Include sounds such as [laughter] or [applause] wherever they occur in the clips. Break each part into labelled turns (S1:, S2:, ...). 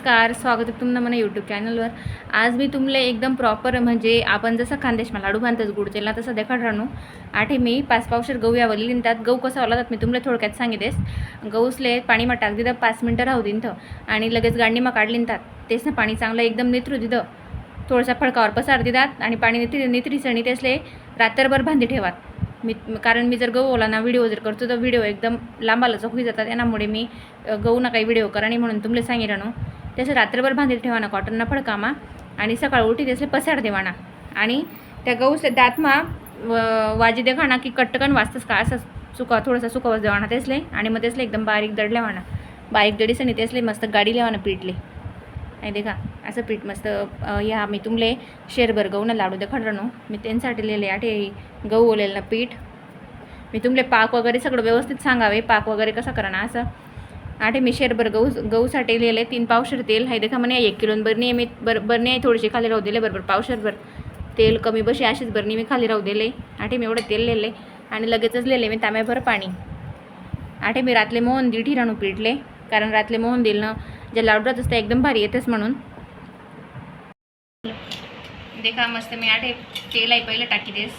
S1: नमस्कार स्वागत आहे तुम्हाला मला यूट्यूब चॅनलवर आज मी तुमले एकदम प्रॉपर म्हणजे आपण जसं खानदेशमा लाडू बांधतच गुडचेला तसं देखाड राहणू आठे मी पाच पावशर गहू यावली आणि त्यात गहू कसा वाला मी तुम्हाला थोडक्यात सांगितेस. गहूसले पाणीमा टाक दिलं पाच मिनटं राहू दिन थं आणि लगेच गांडीमा काढली त्यात तेच ना पाणी चांगलं एकदम नेत्रू दिलं थोडंसं फडकावर पसार दिदात आणि पाणी नित्री आणि तेसले रात्रभर बांधी ठेवात. मी कारण मी जर गहू ओला ना व्हिडिओ जर करतो तर व्हिडिओ एकदम लांबाला होई जातात. यामुळे मी गहू ना काही व्हिडिओ करा आणि म्हणून तुमले सांगितलं त्याचं रात्रभर बांधील ठेवाना कॉटनना फडकामा आणि सकाळ उठी त्यासले पसार देवाना. आणि त्या गहूसले दातमा व- वाजी देखाना की कट्टकन वाचतस का? असं सुका थोडंसं सुकवस देवाना तेसले आणि मग तेसले एकदम बारीक दड लेवाना. बारीक दडीस आणि तेसले मस्त गाडी लेवाना पीठले. आणि देखा असं पीठ मस्त या ह्या मी तुमले शेरभर गहू ना लाडू देखा रणू मी त्यांच्यासाठी लिहिले आठे गहू ओलेलं ना पीठ. मी तुमले पाक वगैरे सगळं व्यवस्थित सांगावे पाक वगैरे कसं करा ना असं. आठे मी शेरभर गहू गहूसाठी लिहिले तीन पावशर तेल हाय देखा म्हणे एक किलो बरणी मी बर बरणी थोडीशी खाली राहू दिले बरोबर पावशरभर. तेल कमी बशी अशीच बरणी मी खाली राहू दिले. आठे मी एवढं तेल लिहिले आणि लगेचच लिहिले मी तांब्याभर पाणी. आठे मी रातले मोहन दीड ठिराणू पिटले कारण रातले मोहन दिल ना जे लाडूरात असतं एकदम भारी येतेच म्हणून. देखा मस्त मी आठे तेल आहे पहिलं टाकी देस.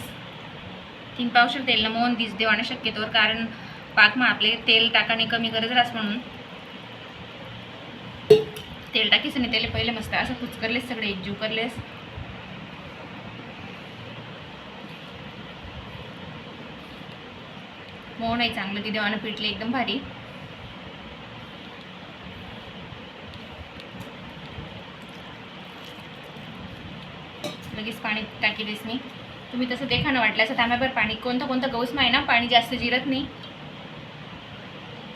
S1: तीन पावशर तेल ना मोहन दिस आणि शक्यतोवर कारण पाक आपले तेल टाकाने कमी गरज रास म्हणून. तेल टाकीस आणि तेल पहिले मस्त असं कुचकरलेस सगळे एकजीव करलेस. मोहन आहे चांगलं ती देवानं पिटले एकदम भारी. लगेच पाणी टाकी देस मी. तुम्ही तसं देखा ना वाटलं असं तांब्याभर पाणी कोणतं कोणतं गौसमा आहे ना पाणी जास्त जिरत नाही.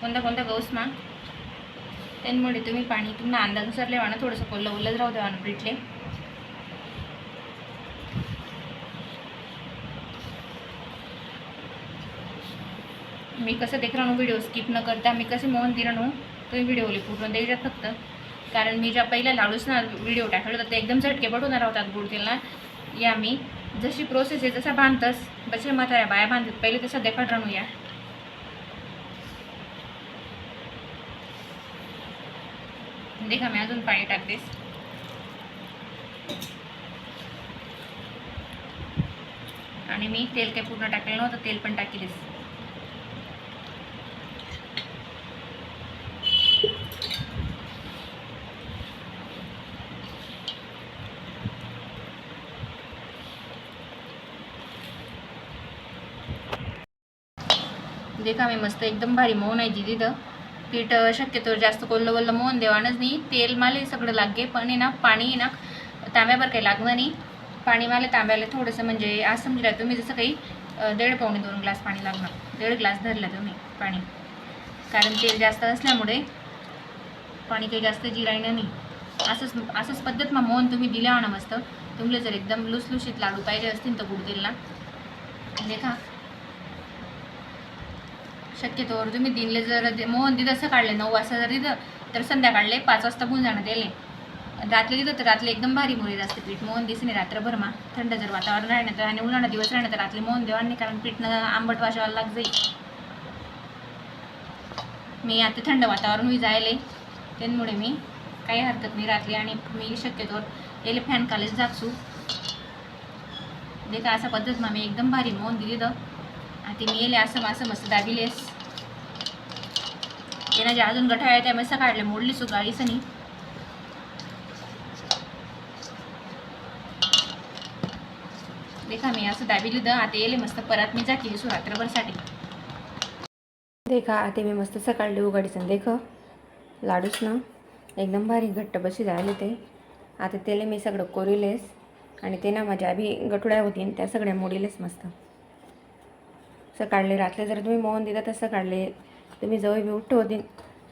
S1: कोणता कोणता गौसमा त्यांमुळे तुम्ही पाणी तुम्हाला अंदाजानुसार लेवा ना थोडंसं कोल्लं ओलच राहू देवा ना पिठले मी कसं देख राहू व्हिडिओ स्किप न करता मी कसे मोहन दिरणू तुम्ही व्हिडिओले पूर्ण द्यायच्यात फक्त. कारण मी ज्या पहिल्या लाडूच ना व्हिडिओ टाकलं तर ते एकदम झटके पडून राहतात गुडतेला या मी जशी प्रोसेस आहे जसा बांधतस. बसे म्हाताऱ्या बाया बांधतात पहिले तसा देखत राहू देखा मी अजून पाणी टाकतेस. आणि मी तेल काही पूर्ण टाकलेलं नव्हतं तेल पण टाकलेस. देखा मी मस्त एकदम भारी मोहन आहे तिथं. पीठ शक्यतो जास्त कोल्लं वल्लं मोहन देवानच नाही. तेल माले सगळं लागे पण आहे ना पाणी ना तांब्यावर काही लागलं नाही. पाणी माले तांब्याला थोडंसं म्हणजे आज म्हणजे समजा तुम्ही जसं काही दीड पावणे दोन ग्लास पाणी लागणार. दीड ग्लास धरला तुम्ही पाणी. कारण तेल जास्त असल्यामुळे पाणी काही जास्त जिरायनं नाही. असंच असंच पद्धत मग मोहन तुम्ही दिल्या ना मस्त. तुमले जर एकदम लुसलुशीत लाडू पाहिजे असतील तर गुड तेलला देखा शक्यतोवर तुम्ही दिनले जर दे- मोहन दिलं असं काढले नऊ वाजता जर दिलं तर संध्याकाळले पाच वाजता बुन जाणं दिले रात्री दिलं तर रात्री एकदम भारी मुली असते पीठ. मोहन दिसणे रात्रभर मा थंड जर वातावरण राहणं तर आणि उन्हाळा दिवस राहणं तर रात्री मोहन देवा नाही कारण पीठनं आंबट वाजवायला लाग जाईल मी आता थंड वातावरण मी जायले. त्यामुळे मी काही हरकत नाही रात्री आणि मी शक्यतोवर त्याला फॅन खालीच जागसू देखा असा पद्धत मा मी एकदम भारी मोहन दिली तर ती मी येले असं मासं मस्त दाबिलेस येणा जे अजून गठा त्या मस्त काढले मोडली सु गाडीच देखा मी असं दाबिली द आता येले मस्त परत मी जाते सु रात्रभरसाठी. देखा आता मी मस्त सकाळले उघडीसन. देख लाडूच ना एकदम भारी घट्ट बशी झाले ते. आता त्याला मी सगळं कोरिलेस. आणि ते ना माझ्या आधी गठुड्या होतीन त्या सगळ्या मोडीलेस मस्त. सकाळले रात्री जर तुम्ही मोहन दिला तर सकाळले तुम्ही जवळ बी उठ्ठ होतीन.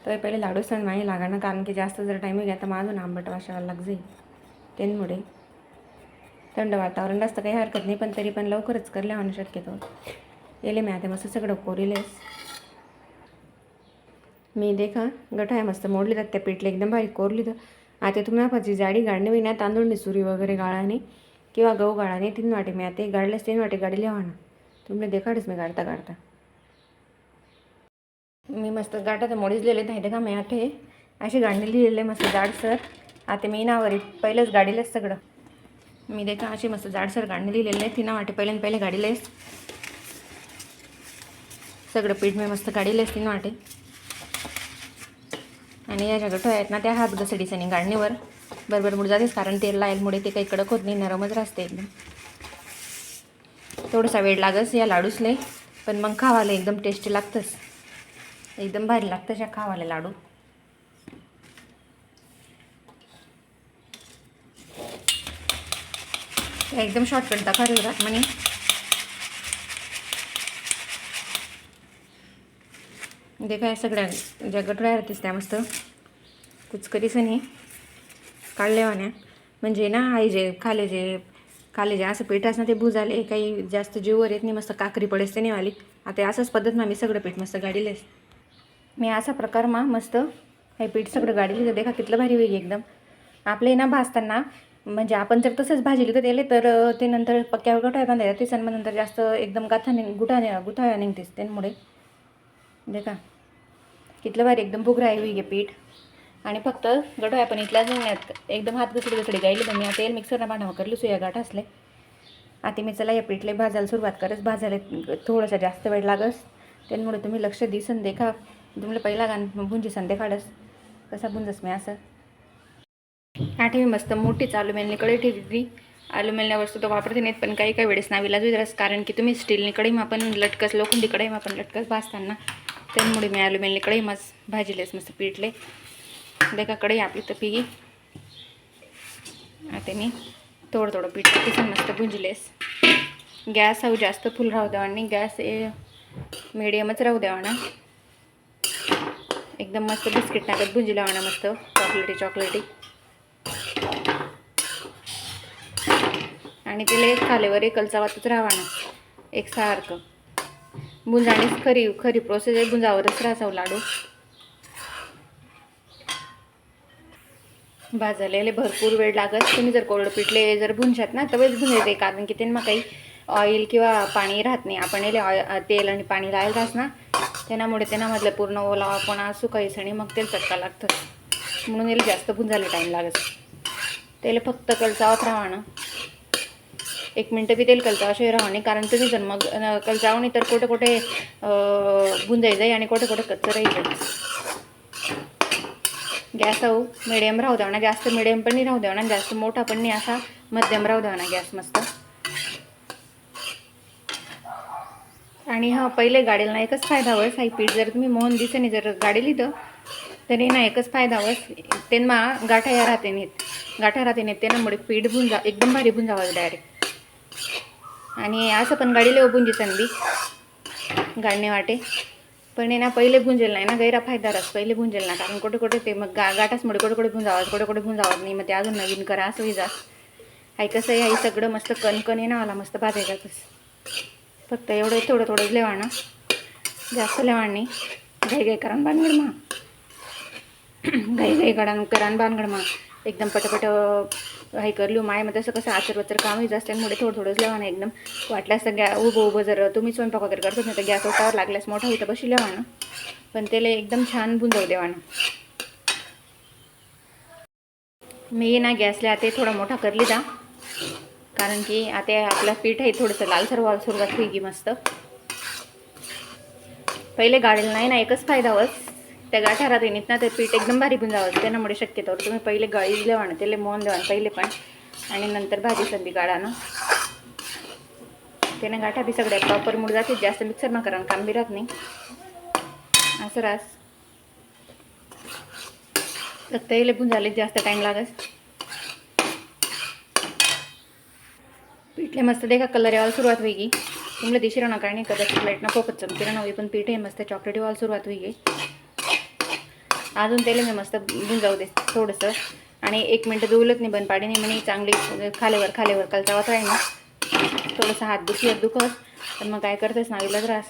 S1: तर पहिले लाडू सण माही लागणार कारण की जास्त जर टाईम घ्या तर माझं आंबट वाशाला लाग जाईल. त्यांमुळे. थंड वातावरण असतं काही हरकत नाही पण तरी पण लवकरच करले म्हणू शक्यतो. येले मी आता मस्त सगळं कोरिलेस मी देखा गठ आहे मस्त मोडली तर त्या पिठले एकदम भारी कोरली तर. आता तुम्ही पाची जाडी गाडणे विना तांदूळ सुरी वगैरे गाळाने किंवा गहू गाळाने तीन वाटे मी आता गाडल्यास तीन वाटे गाडी लिहा ना तुमने देखाडच मी गाडता गाडता? मी मस्त गाठा तर मोडीच लिहिलेत नाही का मी आठे अशी गाडी लिहिलेले आहे मस्त जाडसर आता मी नावर पहिलंच गाडीलाच सगळं मी देखा अशी मस्त जाडसर गाडी लिहिलेलं आहे ती ना वाटे पहिल्यान पहिले गाडीलाच सगळं पीठ मी मस्त गाडीलाच तीन वाटे आणि या ज्या गठो आहेत ना त्या हात घसडीचं गाडणीवर बरोबर मुड जातेच कारण तेल लायलमुळे ते काही कडक होत नाही नरमच राहते एकदम। थोडासा वेळ लागस या लाडूसले पण मग खावायला एकदम टेस्टी लागतंच. एकदम भारी लागतं या खावायला लाडू. एकदम शॉर्टकट दाखवा राहत म्हणे ते काय सगळ्या ज्या गटऱ्या राहतेस त्या मस्त. कुचकरीच नाही काढल्यावान्या म्हणजे ना आई जे खाले जे खाले जे असं पीठ असणार ते भुजाले काही जास्त जीवर येत नाही मस्त काकरी पडेस ते नाही वाली आता असंच पद्धत मी सगळं पीठ मस्त गाडीलेस मी असा प्रकार मा मस्त हे पीठ सगळं गाडीले देखा कितलं भारी होईल एकदम. आपले ना भाजताना म्हणजे आपण जर तसंच भाजी तर त्याले तर ते नंतर पक्क्यावर गठा बांधायला ते सण नंतर जास्त एकदम गाथा निघ गुठा गुठा निघतेस त्यामुळे. देखा. कितलं भारी एकदम भुगरा आहे गे पीठ. आणि फक्त गठो आपण इथल्याच नाही एकदम हात घसडी घसडी गायली तर मी आता तेल मिक्सरला भांडा करली सुया गाठ असले. आता मी चला या पीठले भाजायला सुरुवात करस. भाजायला थोडासा जास्त वेळ लागस. त्यामुळे तुम्ही लक्ष दिसन देखा तुम्हाला पहिला गाण भुंजी संदे काढस. कसा बुंजस मी असं. आठवी मस्त मोठीच आलू मेलनीकडे कढई ठेवली. आलू वस्तू तर वापरते नाहीत पण काही काही वेळेस नावीला जुदरस कारण की तुम्ही स्टीलनी कढईमा पण लटकस लोखंडी कढईमा पण लटकस भाजताना. त्यामुळे मी आलू मेलनी मस्त भाजीलेस मस्त पिठले. देखा कढई आपली तर पिगी. आता मी थोडं थोडं पीठ किसून मस्त भुंजलेस. गॅस हा जास्त फुल राहू द्यावा आणि गॅस हे मिडियमच राहू द्यावा ना एकदम मस्त बिस्किट टाकत भुंजी लावा ना मस्त चॉकलेटी चॉकलेटी आणि तिला एक खालेवर एक कलचावातच राहावा ना एकसारखं बुंजाणीच खरी खरी प्रोसेस आहे बुंजावरच राहावं लाडू. भाजलेले भरपूर वेळ लागत. तुम्ही जर कोरडं पिठले जर भुंजात ना तवेच भुंजायचे कारण की त्यांना काही ऑइल किंवा पाणी राहत नाही. आपण याला ऑय तेल आणि पाणी लायला राहस ना त्यामुळे त्याच्यामधलं पूर्ण ओलावापणा सुकायचं आणि मग तेल चटका लागतं. म्हणून याला जास्त भुंजायला टाईम लागत. त्याला फक्त कलचावत राहा ना एक मिनटं बी तेल कलचावाशिवाय राहा नाही कारण तुम्ही जर मग कलचाव नाही तर कुठे कुठे भुंजायचं आणि कुठे कुठे कच्चं राही गॅस हो मिडियम राहू द्यावा ना जास्त मिडियम पण नाही राहू द्यावा ना जास्त मोठा पण नाही असा मध्यम राहू द्यावा ना गॅस मस्त. आणि हा पहिले गाडीला एकच फायदा हवस आई पीठ. जर तुम्ही मोहन दिसेने जर गाडी लिहितं तरी ना एकच फायदा होस त्यांना गाठा या राहते नेत गाठा राहते नेत त्यांनामुळे पीठ भुंजा एकदम भारी भुंजावं डायरेक्ट आणि असं पण गाडीला उभून संधी गाडणे वाटे. पण आहे ना पहिले भुंजेल नाही ना गैरा फायदा पहिले भुंजेल ना कारण कुठे कुठे ते मग गा गाठासमुळे कुठे कुठे भुंजावत कुठे कुठे भुंजावत नाही. मग ते अजून नवीन करा असं जा. आहे कसं आहे सगळं मस्त कणकण आहे ना मला मस्त भाजायचं फक्त एवढं थोडं थोडंच लेवाणं जास्त लेवाण नाही. घाई घाई करान बांधगड मा घाई घाई करान करान बांधगड मा एकदम पटपट हे करली माय मग तसं कसं आचर वचर कामही जास्त त्यामुळे थोडं थोडंच लेवाणं एकदम वाटल्यास तर गॅ उभं उभं जर तुम्ही स्वयंपाक वगैरे करतो नाही तर गॅस ओटावर लागल्यास मोठा होतं बशी लेवाणं पण त्याला एकदम छान बुंजव देवानं. मी ना गॅसला आता थोडा मोठा करली जा कारण की आता आपलं पीठ आहे थोडंसं लालसर व्हायला सुरुवात होईल मस्त. पहिले गाडीला नाही ना एकच फायदा हवंच त्या गाठा राहते नाहीत ना ते पीठ एकदम भारी पण जावं त्यामुळे शक्यतो तुम्ही पहिले गाळी देवा ना त्याला मोहन देवा पहिले पण. आणि नंतर भाजी संधी गाळा ना त्याने गाठा बी सगळ्या प्रॉपर मूड जाते जास्त मिक्सर ना करा काम बी राहत नाही. असं रास. फक्त येले पण झाले जास्त टाईम लागत पीठले मस्त देखा कलर यायला सुरुवात होईगी तुम्हाला दिशी नका कारण कदाचित लाइट ना पच चमकी नव्हे पण पीठ आहे मस्त चॉकलेट व्हायला सुरुवात होईगी अजून त्याला मी मस्त जाऊ दे थोडंसं. आणि एक मिनटं दुवलत नाही बंद पाडी नाही म्हणे चांगली खालेवर खालेवर कलचावत राहील ना. थोडंसं हात दुखी दुखत पण मग काय करतेस ना त्रास.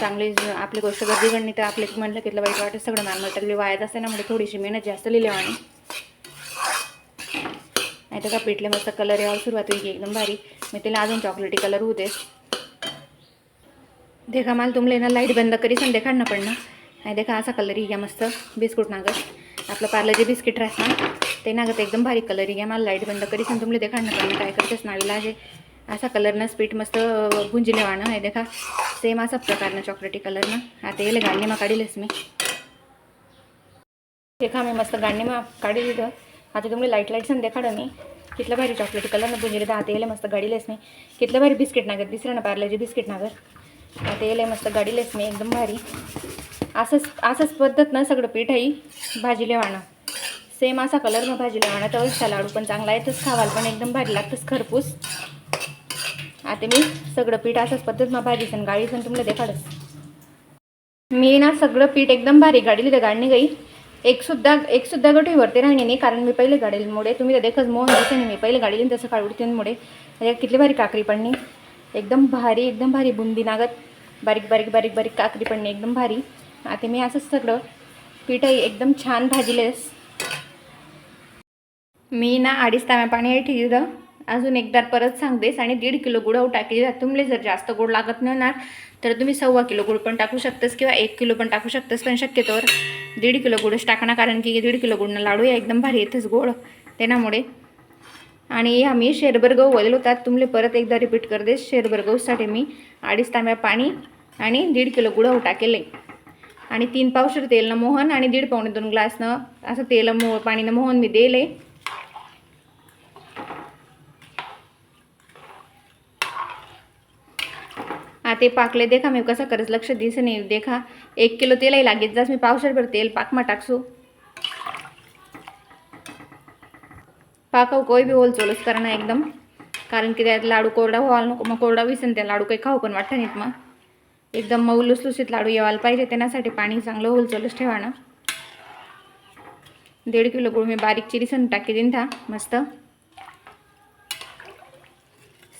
S1: चांगली आपली गोष्ट गर्दी गणली तर आपले म्हटलं की वाईट वाटत सगळं नॉर्मल वायात असते ना म्हणजे थोडीशी मेहनत जास्त लिहिली आणि नाही तर का पिठले मस्त कलर यावर सुरुवात होईल एकदम भारी. मी त्याला अजून चॉकलेटी कलर होऊ दे देखा मला तुमले ना लाइट बंद करी देखा ना पण ना. नाही देखा असा कलर घ्या मस्त बिस्कुट नागत आपलं पार्लं जे बिस्किट राहत ना ते नागत एकदम भारी कलर घ्या. मला लाइट बंद करीस आणि तुमले देखा ना काय करतेस नावीला आहे. असा कलरनं स्पीट मस्त भुंजले वाणं आहे देखा. सेम असा प्रकारनं चॉकलेटी कलरनं आता येले गांडीमा काढीलच मी. देखा मी मस्त गांडीमा काढी दिलं. आता तुम्ही लाइट लाइट सांग देखाडं मी. कितलं भारी चॉकलेटी कलरनं भुंजले तर आता येईल मस्त गाडीलेस मी. कितलं भारी बिस्किट नागत दिसलं ना पार्ल्याचे बिस्किट नागर आता येईल मस्त गाडीलेस मी एकदम भारी. असंच असंच पद्धत ना सगळं पीठ आहे भाजीले वाणं. सेम असा कलर मग भाजीला वाणं. तर त्या लाडू पण चांगला आहे. तसं खावाल पण एकदम भारी लागतंच खरपूस. आता मी सगळं पीठ असंच पद्धत मग भाजी सण गाडी सण तुम्हाला देखाडच. मी ना सगळं पीठ एकदम भारी गाडीली तर गाडणी गाई. एक सुद्धा एक सुद्धा गोठी वरती राहणे नाही कारण मी पहिले गाडीमुळे तुम्ही तर देखच मोहन दिसे नाही. मी पहिले गाडीली तसं काढून म्हणजे किती भारी काकरी पडणी. एकदम भारी एकदम भारी बुंदी नागत. बारीक बारीक बारीक बारीक काकरी पडणी. एकदम भारी. आता मी असंच सगळं पीठ एकदम छान भाजीलेस. मी ना अडीच ताम्या पाणी आहे ठेवलं. अजून एकदा परत सांगतेस आणि दीड किलो गुळ टाकली तुमले जर जास्त गोड लागत नाही तर तुम्ही सव्वा किलो गुळ पण टाकू शकतास किंवा एक किलो पण टाकू शकतास. पण शक्यतोवर दीड किलो गुडच टाकणार कारण की दीड किलो गुडनं लाडू या एकदम भारी येतेच गोड. त्यामुळे आणि हा मी शेरभर गहू वळले होतात तुमले परत एकदा रिपीट कर देस शेरभर गहूसाठी मी अडीच तांब्या पाणी आणि दीड किलो गुळ टाकेले आणि तीन पावशेर तेलनं मोहन आणि दीड पावणे दोन ग्लासनं असं तेल मो पाणीनं मोहन मी देले. हा ते पाकले देखा मी कसं करेच लक्ष दिसे नाही देखा. एक किलो तेलही लागेल जास मी पावशेरभर तेल पाकमा टाकसू. पाकव कोई बी होल चोलच करणं एकदम. कारण की त्यात लाडू कोरडा व्हायला नको मग कोरडा विसन त्या लाडू काही खाऊ पण वाटतं नाहीत मग. एकदम मऊ लुसलुसीत लाडू यावायला पाहिजे त्यासाठी पाणी चांगलं होल ठेवा ना दीड किलो गुळ मी बारीक चिरीसन टाकी देईन था मस्त.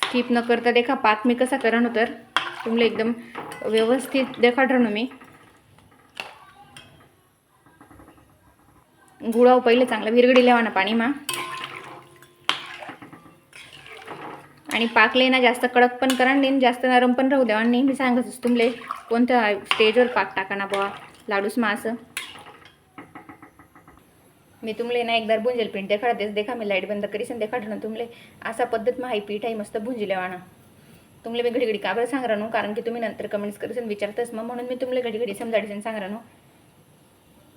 S1: स्किप न करता देखा पाक मी कसा करणं तर. तुम्हाला एकदम व्यवस्थित देखाड मी. गुळाव पहिले चांगलं विरगडी लावा ना पाणी मा आणि पाकले ना जास्त कडक पण करा नाही जास्त नरम पण राहू द्यावा आणि मी सांगतच तुमले कोणत्या स्टेजवर पाक टाका ना बुवा लाडूस मा असं. मी तुमले ना एकदा भुंजेल पीठ देखाडतेच देखा मी लाइट बंद करीसन आणि देखाड ना तुमले असा पद्धत मा पीठ आहे मस्त भुंजिले वाणा. तुमले मी घडी घडी का बरं सांग राहू कारण की तुम्ही नंतर कमेंट्स करसन विचारतच मग म्हणून मी तुमले घडी घडी समजाडीसन सांग राहू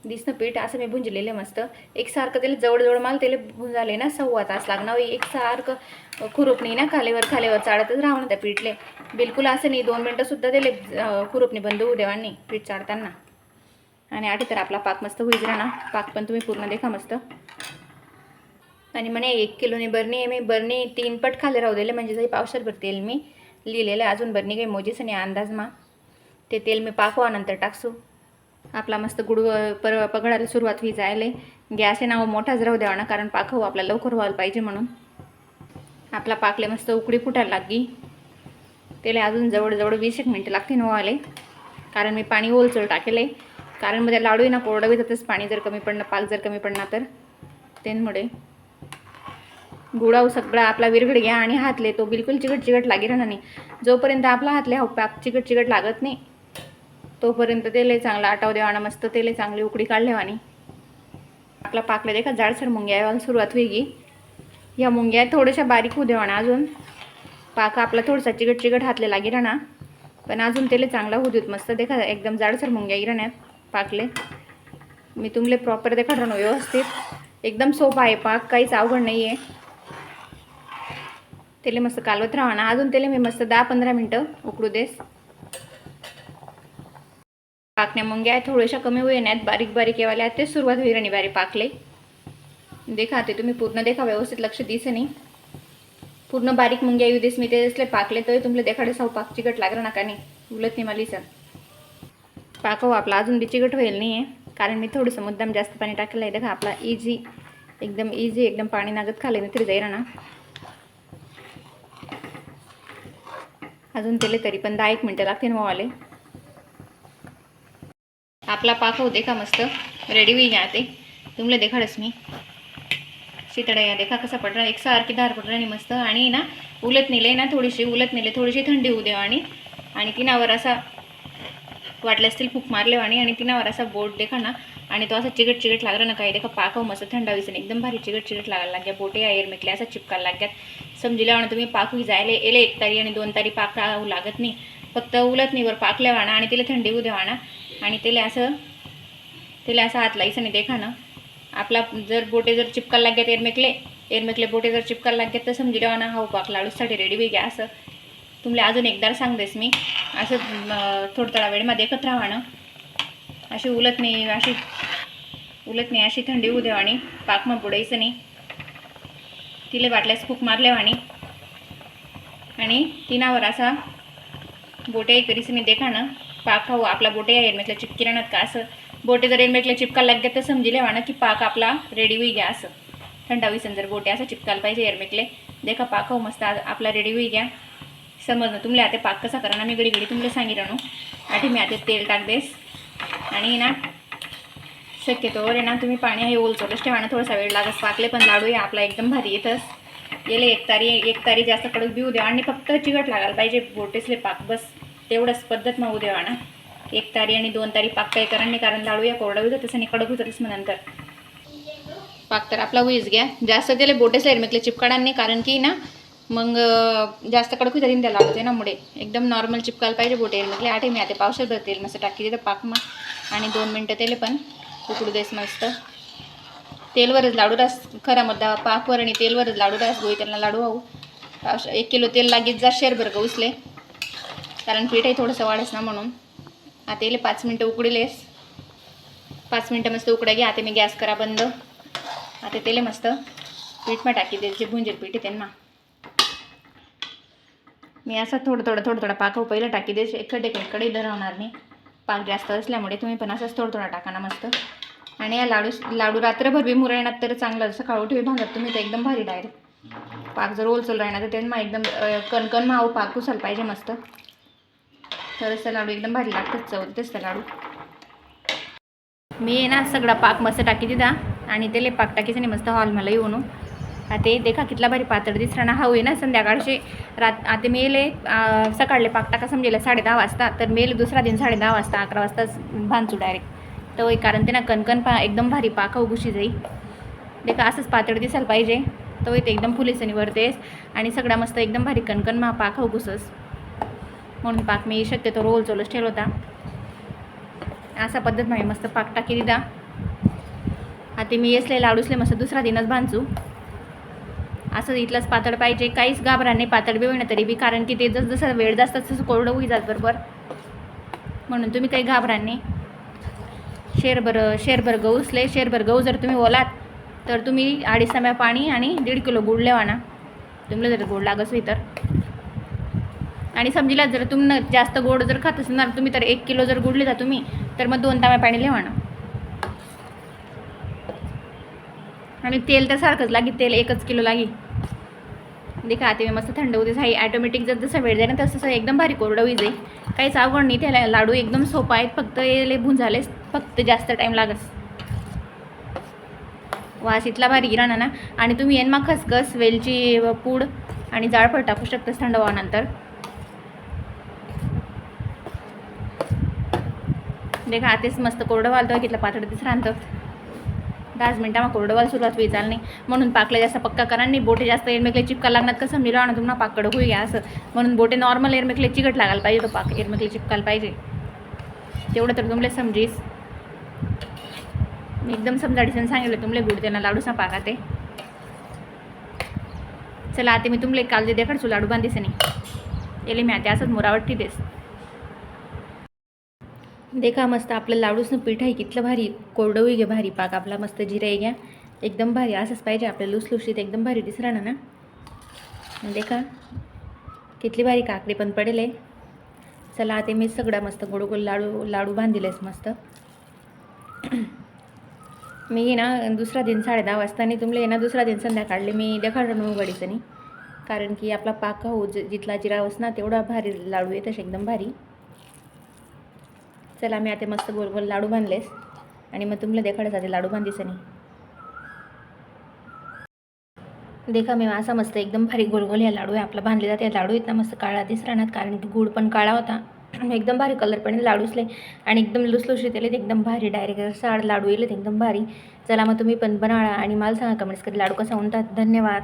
S1: दिसणं पीठ असं मी भुंजलेले मस्त. एकसारखं त्याला जवळजवळ माल त्याला भुंजाले ना सव्वा तास लागणार. एकसारखं खुरुपणी ना खालीवर खालीवर चाळतच राहून त्या पीठले. बिलकुल असं नाही दोन मिनटंसुद्धा त्याला खुरुपणी बंद होऊ देवा नाही पीठ चाळताना आणि आठ तर आपला पाक मस्त होईल ना पाक पण तुम्ही पूर्ण देखा मस्त. आणि म्हणे एक किलोने बरणी मी. बरणी तीन पट खाले राहू दिले. म्हणजे जरी पावसात तेल मी लिहिलेलं आहे. अजून बरणी काही मोजीस आणि अंदाज मा. ते तेल मी पाकवा नंतर टाकसू. आपला मस्त गुड पर पगडायला सुरुवात होई जायले. गॅस नाव मोठाच राहू द्यावा ना कारण पाकव आपला लवकर व्हायला पाहिजे म्हणून. आपला पाकले मस्त उकडी फुटायला लागली. त्याला अजून जवळजवळ वीस एक मिनटं लागतील व्हायला. कारण मी पाणी ओलचोल टाकेलं. आहे कारण मध्ये लाडू ना कोरडं जातच पाणी जर कमी पडणं पाक जर कमी पडणार तर. त्यामुळे गुडाव सगळा आपला विरघड घ्या आणि हातले तो बिलकुल चिकट चिकट लागेल ना. नाही जोपर्यंत आपला हातले हो पाक चिकट चिकट लागत नाही. तोपर्यंत तेले चांगला आटाव देवाना मस्त तेले चांगली उकडी काढल्यावानी आपला पाकला देखा जाडसर मुंग्या यायला सुरुवात होईगी या मुंग्या थोड्याशा बारीक होऊ देवाना अजून. पाक आपला थोडासा चिकट चिकट हातले लागे ना पण अजून तेले चांगला होऊ देत मस्त देखा एकदम जाडसर मुंग्या इराण्यात पाकले. मी तुमले प्रॉपर देखा राहणं व्यवस्थित. एकदम सोपा आहे पाक काहीच अवघड नाही आहे त्याला मस्त कालवत राहा ना अजून त्याला मी मस्त दहा पंधरा मिनटं उकडू देस. पाकण्या मुंग्या थोड्याशा कमी होईनात बारीक बारीक येवाल्या ते सुरुवात होईल आणि बारीक पाकले. देखा ते तुम्ही पूर्ण देखा व्यवस्थित लक्ष दिस नाही. पूर्ण बारीक मुंग्या येऊ दिस मी ते असले पाकले तरी तुमले देखाडे साऊ पाक चिकट लागलं नका नाही? उलट नाही मला सर पाकव हो, आपला अजून बी चिकट होईल नाही आहे. कारण मी थोडंसं मुद्दाम जास्त पाणी टाकलं आहे. देखा आपला इझी एकदम इझी एकदम पाणी नागत खाले नाही तरी जाईल ना. अजून तेले तरी पण दहा एक मिनटं लागतील मग आले आपला पाक होते का मस्त? रेडी होईल या ते. तुमला देखाडस मी. शितडा या देखा कसा पडरा एक सारखी धार पडला आणि मस्त. आणि ना उलत नेले ना थोडीशी उलत नेले थोडीशी थंडी होऊ देवा आणि. आणि तिनावर असा वाटले असतील फूक मारले आणि आणि तिनावर असा बोट देखा ना. आणि तो असा चिकट चिकट लागला ना काही. देखा पाकव मस्त थंड हवीसन एकदम भारी चिकट चिकट लागायला लाग्या बोटे या एरमेकले असा चिपकायला लाग्यात समजिल्या म्हणा तुम्ही पाकू जायला येले एक तारी आणि दोन तारी पाक राहू लागत नाही. फक्त उलत नाही वर पाकल्या वाणा आणि तिला थंडी होऊ देवाना आणि त्याला असं त्याला असं हात लाईस आणि देखा ना आपला जर बोटे जर चिपकायला लागत एरमेकले एरमेकले बोटे जर चिपकायला लागत तर समजी देवा ना हा उपाक लाडूसाठी रेडी होई घ्या असं. तुमले अजून एकदा सांगतेस मी. असं म, थोडं थोडा वेळमध्ये एकत्र राहणं अशी उलत नाही अशी उलत नाही अशी थंडी होऊ देवाणी पाक मग बुडायचं नाही. तिला वाटल्यास खूप मारले वाणी. आणि तिनावर असा बोटे करीस नाही देखा ना पाक खाऊ आपला बोटे या हेल्मेटला चिपकी राहणार का? असं बोटे जर हेल्मेटला चिपकायला लागत तर समजिले म्हणा की पाक आपला रेडी होई घ्या असं. थंड हवीसन जर बोटे असं चिपकायला पाहिजे हेल्मेटले देखा पाक खाऊ मस्त आपला रेडी होई घ्या. समजणं तुमले आता पाक कसा करा ना मी घडी घडी तुमले सांगितलं आठी मी आता तेल टाक देस आणि ना शक्यतोवर आहे ना तुम्ही पाणी हे ओलचोलच ठेवा ना थोडासा वेळ लागत पाकले पण लाडू आहे आपला एकदम भारी येतच येले एक तारी एक तारी जास्त कडक बिऊ द्या. आणि फक्त चिकट लागायला पाहिजे बोटेसले पाक बस. तेवढंच पद्धत मग देवा ना एक तारी आणि दोन तारी पाक काही कारण नाही कारण लाडू या कोरडा होईल तसं आणि कडक होतं मग नंतर. पाक तर आपला होईच घ्या. जास्त त्याला बोटेसला एरमेकले चिपकाडा नाही कारण की ना मग जास्त कडक होतं त्याला लावते ना मुळे एकदम नॉर्मल चिपकायला पाहिजे बोटे. एरमेकले आठ मी आता पावसात भर तेल मस्त टाकी देतं पाक मग. आणि दोन मिनटं तेले पण उकडू देस मस्त. तेलवरच लाडू रास खरा मुद्दा पाकवर आणि तेलवरच लाडू रास गोई त्यांना लाडू वाहू. पावसा एक किलो तेल लागेल जा शेरभर गवसले कारण पीठही थोडंसं वाढस ना म्हणून. आता येले पाच मिनटं उकडलेस. पाच मिनटं मस्त उकड्या घ्या. आता मी गॅस करा बंद. आता तेले मस्त पीठमा टाकी टाकी जे भुंजेल पीठ आहे त्यांना. मी असं थोडं थोडं थोडं थोडं पाक पहिलं टाकी द्यायचे एकडे कडे धरवणार नाही पाक जास्त असल्यामुळे तुम्ही पण असंच थोडं थोडं टाका ना मस्त. आणि या लाडू लाडू रात्रभर बी मुरळण्यात तर चांगलं. सकाळ उठवी भांगत तुम्ही तर एकदम भारी डायरेक्ट. पाक जर ओलचोल राहणार तर त्यांना एकदम कणकण माव पाक उसायला पाहिजे मस्त. तर त्या लाडू एकदम भारी लागतात चव तसं लाडू. मी ना सगळा पाक मस्त टाकी दिदा आणि ते पाक टाकीचं नाही मस्त हॉल मला येऊन. आता देखा कितला भारी पातळ दिसरा ना हा ना संध्याकाळचे. रात आता मेले सकाळले पाक टाका समजेला साडे दहा वाजता. तर मेल दुसरा दिन साडे दहा वाजता अकरा वाजताच भांचू डायरेक्ट तर कारण ते ना कणकण पा एकदम भारी पाक उगुशी जाई. देखा असंच पातळ दिसायला पाहिजे. तर होय ते एकदम फुलेसनी वरतेस आणि सगळा मस्त एकदम भारी कणकण मा पाक उगुसस म्हणून पाक मी शक्यतो रोल चोलच ठेवला होता. असा पद्धत मी मस्त पाक टाकी दिदा आता मी येसले लाडूसले मस्त दुसरा दिनच बांधू असं इथलंच पातळ पाहिजे. काहीच घाबरा नाही पातळ बी होईना तरी बी कारण की ते जसजसं जसं वेळ जास्त तसं कोरडं होई जात बरोबर. म्हणून तुम्ही काही घाबरा नाही. शेरभर शेरभर गहू उचले शेरभर गहू जर तुम्ही ओलात तर तुम्ही अडीच तांब्या पाणी आणि दीड किलो गुळ लेवा ना तुम्हाला जर गोड लागत होई तर. आणि समजीला जर तुम्ही जास्त गोड जर खात असणार तुम्ही तर एक किलो जर गुडले जा तुम्ही तर मग दोन तांब्या पाणी लेवा ना आणि तेल तर सारखंच लागी तेल एकच किलो लागी. म्हणजे देखा आता मी मस्त थंड होते हाई ॲटोमॅटिक जर जसं वेळ जाईल ना तसं तसं एकदम भारी कोरडं होई जाईल काहीच अवघड नाही त्याला लाडू एकदम सोपा आहेत फक्त येले भुंजाले फक्त जास्त टाईम लागस. वास इथला भारी राहणार ना. आणि तुम्ही येन मग खसखस वेलची पूड आणि जाळफळ टाकू शकतास थंड हवानंतर देखा आतेच मस्त कोरडं वालतं कितलं पातळ दिस राहतं दहाच मिनटाમાં कोरडं वाल सुरुवात होई चाल नाही म्हणून पाकला जास्त पक्का करा नाही बोटे जास्त एरमेकले चिपका लागणार कसं मिळवा ना तुम्हाला पाक होईल असं. म्हणून बोटे नॉर्मल एरमेकले चिकट लागायला पाहिजे तो पाक एरमेकले चिपकायला पाहिजे. तेवढं तर तुमले समजीस. मी एकदम समजा समजाडीसन सांगितलं तुमले गुड त्यांना लाडूसा पाका ते चला आता मी तुमले काल जे देखाडसू लाडू बांधीस नाही येले मी आता असंच मुरावट देस. देखा मस्त आपलं लाडूसनं पीठ आहे कितलं भारी. कोरडं होई घ्या भारी पाक आपला मस्त जिरा घ्या. एकदम भारी असंच पाहिजे आपल्या लुसलुशीत एकदम भारी दिसरा ना ना. देखा कितली भारी काकडी पण पडेल आहे. चला आता मी सगळा मस्त गोड गोड लाडू लाडू बांधिलेस मस्त. [clears throat] मी ना दुसरा दिन साडे दहा वाजता आणि तुमले ना दुसरा दिन संध्याकाळले मी देखाडून उघडीचं नाही. कारण की आपला पाक हो जिथला जिरा ना तेवढा भारी लाडू आहे तसे एकदम भारी. चला मी आता मस्त गोल गोल लाडू बांधलेस. आणि मग तुम्हाला देखाडच आधी लाडू बांधीस नाही देखा मी असा मस्त एकदम भारी गोल गोल या लाडू आहे आपला बांधले जाते या लाडू आहेत मस्त काळा दिस राहणार कारण की गुड पण काळा होता. [clears throat] एकदम भारी कलर पण लाडूसले आणि एकदम लुसलुशीत येलेत एकदम भारी डायरेक्ट असं लाडू येलेत एकदम भारी. चला मग तुम्ही पण बनवा आणि मला सांगा कमेंट्स कधी लाडू कसा म्हणतात धन्यवाद.